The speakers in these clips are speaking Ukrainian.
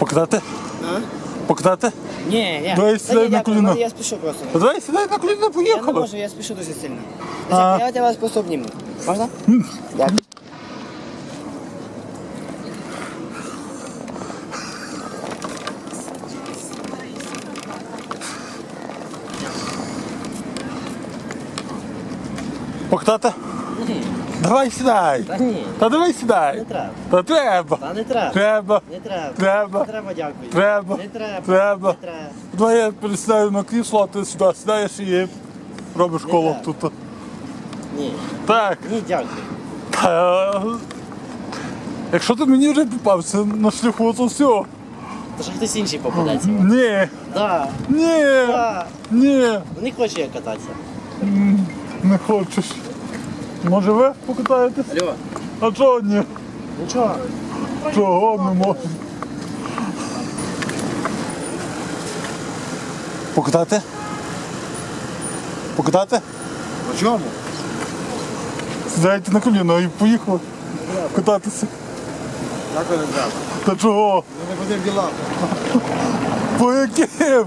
Покатати? А? Покатати? Ні, ні. Давай сідай на коліно. Я спішу просто. Та Давай сідай на коліна, Я не поїхали. можу, я спішу дуже сильно. А. Я я вас просто обніму. Можна? Дякую. Покатати? Давай сідай. Та ні. Та давай сідай. Не треба. Та треба. Та не треба. Треба. Не треба. Треба. Не треба, дякую. Треба. Не треба. Треба. Не треба. Давай я пересідаю на крісло, а ти сюди сідаєш і робиш коло треба. тут. Ні. Так. Ні, дякую. Та, Якщо ти мені вже попався на шляху, то все. То що хтось інший попадеться. Ні. Да. Ні. Да. Ні. Не хочу я кататися. Не хочеш. Може ви покатаєтесь? Алло. А чого ні? Нічого. Чого не можна? Покатати? Покатати? На чому? Сідайте на коліно і поїхали кататися. Дякую, не треба. Та чого? Я не ходив діла. По яким?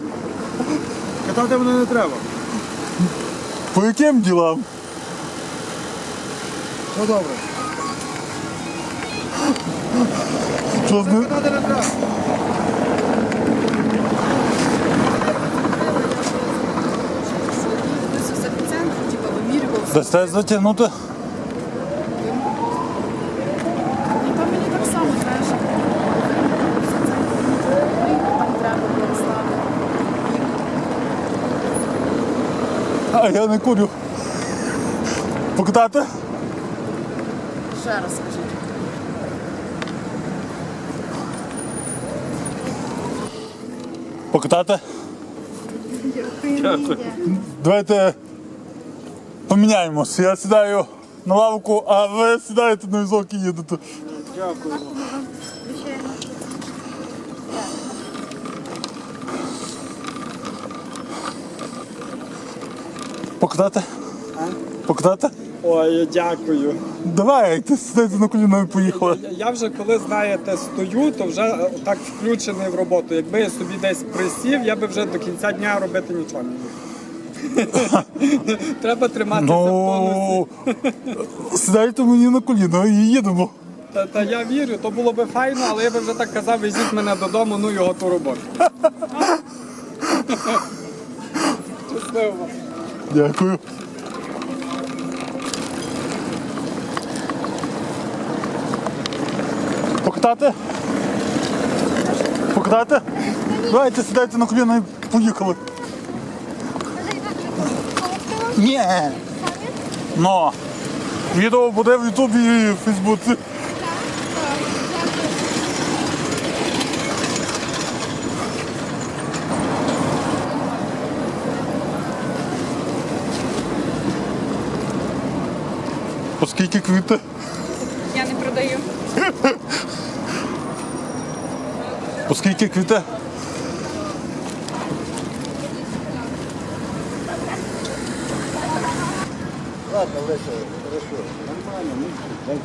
Катати мене не треба. По яким ділам? Все добре. Що з ним? Не треба. Затягнути? Ну. А я не курю. Покатати? Ще раз скажіть. Покатати? Давайте поміняємось. Я сідаю на лавку, а ви сідаєте на візок і їдете. Дякую. Покатати? Покатати? Ой, дякую. Давайте, сідайте на коліно і поїхали. Я вже коли знаєте стою, то вже е, так включений в роботу. Якби я собі десь присів, я би вже до кінця дня робити нічого не міг. Треба триматися в тонусі. Ну, сідайте мені на коліно і їдемо. Та, та я вірю, то було би файно, але я би вже так казав, везіть мене додому, ну його ту роботу. Щасливо. Дякую. Покатати? Покатати? Давайте сідайте на коліна і поїхали. Ні. Ну. Відео буде в Ютубі і в Фейсбуці. Оскільки квіти? Я не продаю. Оскільки квіти? Ладно, Леся, хорошо. Нормально, ну, дякую.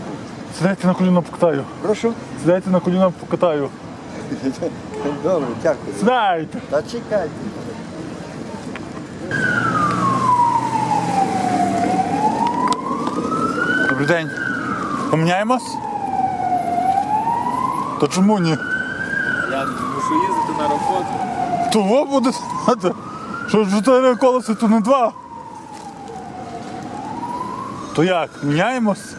Сідайте на коліна покатаю. Прошу. Сідайте на коліна покатаю. Добре, дякую. Сідайте. Та чекайте. Добрий день. Поміняємось? То чому ні? Я мушу їздити на роботу. Того буде знати. Що ж чотири колеса, то не два. То як, міняємось?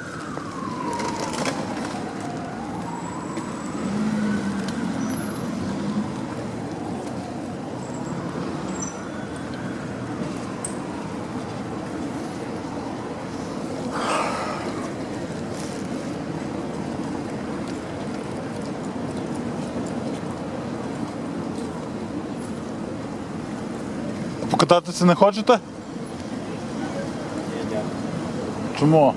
Покататися не хочете? Чому?